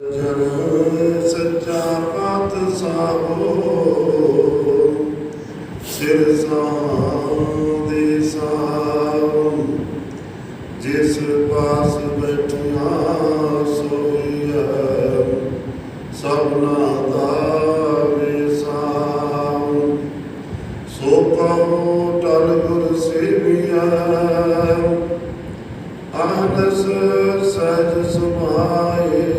ਜਨ ਸੱਚਾ ਪਾਤ ਸਾਹੋ ਸਿਰ ਦੇ ਸਾਹੋ ਜਿਸ ਪਾਸ ਬੈਠਿਆ ਸੋਈਐ, ਸਭਨਾ ਦਾ ਵਿਸਾਉ ਸੋ ਕਹੋ ਟਲ ਗੁਰ ਸੇਵੀਐ ਆਨਸ ਸਹਿਜ ਸੁਭਾਏ।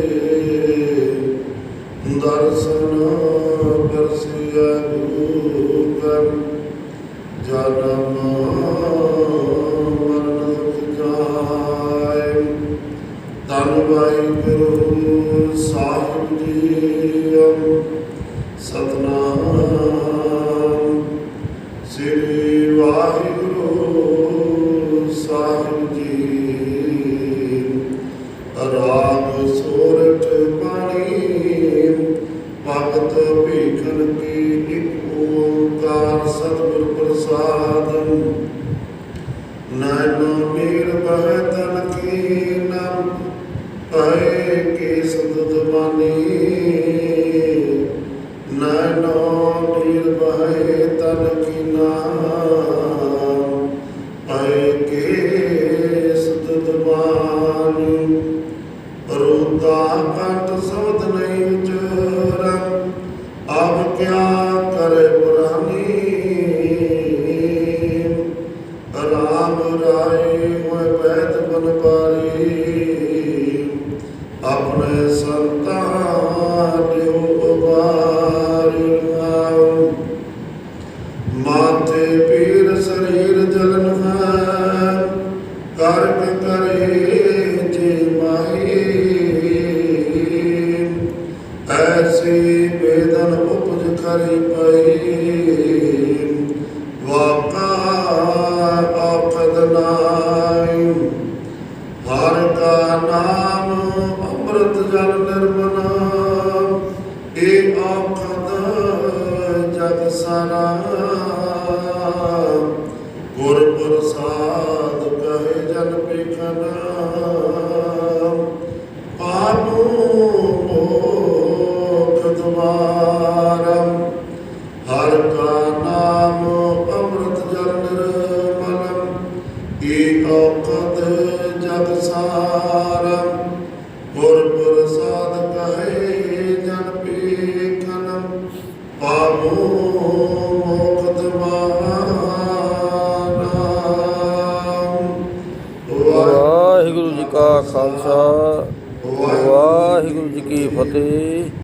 ਪਰਸਿਆ ਗੁਰ ਭਗਤ ਭੀਖਨ ਕੀ ਇੱਕ ਓੰਕਾਰ ਸਤਿਗੁਰ ਪ੍ਰਸਾਦ। ਨੈਨੋ ਨੀਰ ਬਹਿ ਤਨ ਕੀ ਨਾਮ ਪਏ ਕੇ ਸਤਿ ਬਾਣੀ ਨੈਨੋ ਰਾਮ ਹੋਏ ਬੈਤ ਬਨ ਪਾਰੀ ਆਪਣੇ ਸੰਤਾਂ ਲਿਓ ਉਬਾਰੀ ਆਓ ਪੀਰ ਸਰੀਰ ਜਲਨ ਹੈ। ਕਰਕ ਕਰੇ ਜੇ ਮਾਈ ਐਸੀ ਬੇਦਨ ਉਪਜ ਕਰੀ ਪਈ। ਹਰ ਕਾ ਨਾਮ ਅੰਮ੍ਰਿਤ ਜਲ ਨਿਰਮਲ ਏ ਆਖਦ ਜਗ ਸਾਰਾ। ਔਖਦ ਜਗ ਸਾਰਾ ਗੁਰ ਪ੍ਰਸਾਦ ਕਹੇ ਜਨ ਪੀਖਨ ਪਾਵੋ ਦਵਾਰਮ ਵਾਹਿਗੁਰੂ ਜੀ ਕਾ ਖਾਲਸਾ ਵਾਹਿਗੁਰੂ ਜੀ ਕੀ ਫਤਿਹ।